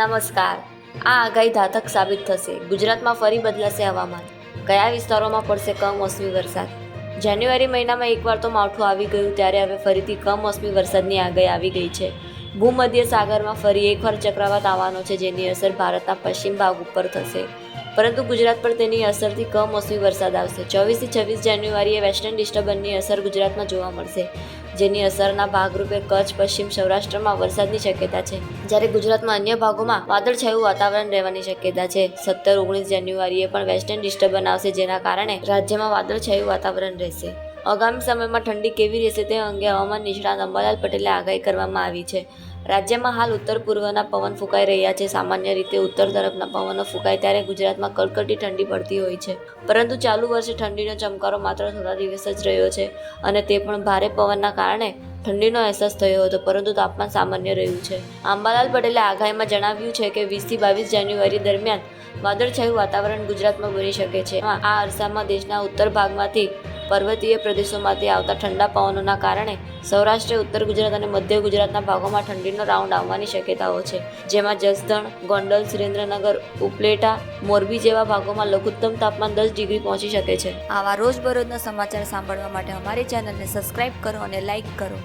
નમસ્કાર. આ આગાહી ધાતક સાબિત થશે. ગુજરાતમાં ફરી બદલાશે હવામાન. કયા વિસ્તારોમાં પડશે કમોસમી વરસાદ? જાન્યુઆરી મહિનામાં એકવાર તો માવઠું આવી ગયું, ત્યારે હવે ફરીથી કમોસમી વરસાદની આગાહી આવી ગઈ છે. ભૂમધ્ય સાગરમાં ફરી એકવાર ચક્રવાત આવવાનો છે, જેની અસર ભારતના પશ્ચિમ ભાગ ઉપર થશે. પરંતુ ગુજરાત પર તેની અસરથી કમોસમી વરસાદ આવશે. ચોવીસથી છવ્વીસ જાન્યુઆરીએ વેસ્ટર્ન ડિસ્ટર્બન્સની અસર ગુજરાતમાં જોવા મળશે. જેની અસરના ભાગરૂપે કચ્છ, પશ્ચિમ સૌરાષ્ટ્રમાં વરસાદની શક્યતા છે. જ્યારે ગુજરાતમાં અન્ય ભાગોમાં વાદળછાયું વાતાવરણ રહેવાની શક્યતા છે. સત્તર, ઓગણીસ જાન્યુઆરીએ પણ વેસ્ટર્ન ડિસ્ટર્બન્સ આવશે જેના કારણે રાજ્યમાં વાદળછાયું વાતાવરણ રહેશે. આગામી સમયમાં ઠંડી કેવી રહેશે તે અંગે હવામાન નિષ્ણાત અંબાલાલ પટેલે આગાહી કરવામાં આવી છે. રાજ્યમાં હાલ ઉત્તર પૂર્વના પવન ફૂંકાઈ રહ્યા છે. સામાન્ય રીતે ઉત્તર તરફના પવનો ફૂંકાય ત્યારે ગુજરાતમાં કડકડી ઠંડી પડતી હોય છે. પરંતુ ચાલુ વર્ષે ઠંડીનો ચમકારો માત્ર થોડા દિવસ જ રહ્યો છે અને તે પણ ભારે પવનના કારણે ઠંડીનો અહેસાસ થયો હતો, પરંતુ તાપમાન સામાન્ય રહ્યું છે. અંબાલાલ પટેલે આગાહીમાં જણાવ્યું છે કે વીસથી બાવીસ જાન્યુઆરી દરમિયાન વાદળછાયું વાતાવરણ ગુજરાતમાં બની શકે છે. આ અરસામાં દેશના ઉત્તર ભાગમાંથી પર્વતીય પ્રદેશોમાંથી આવતા ઠંડા પવનોના કારણે સૌરાષ્ટ્ર, ઉત્તર ગુજરાત અને મધ્ય ગુજરાતના ભાગોમાં ઠંડીનો રાઉન્ડ આવવાની શક્યતાઓ છે. જેમાં જસદણ, ગોંડલ, સુરેન્દ્રનગર, ઉપલેટા, મોરબી જેવા ભાગોમાં લઘુત્તમ તાપમાન દસ ડિગ્રી પહોંચી શકે છે. આવા રોજબરોજના સમાચાર સાંભળવા માટે અમારી ચેનલને સબસ્ક્રાઇબ કરો અને લાઇક કરો.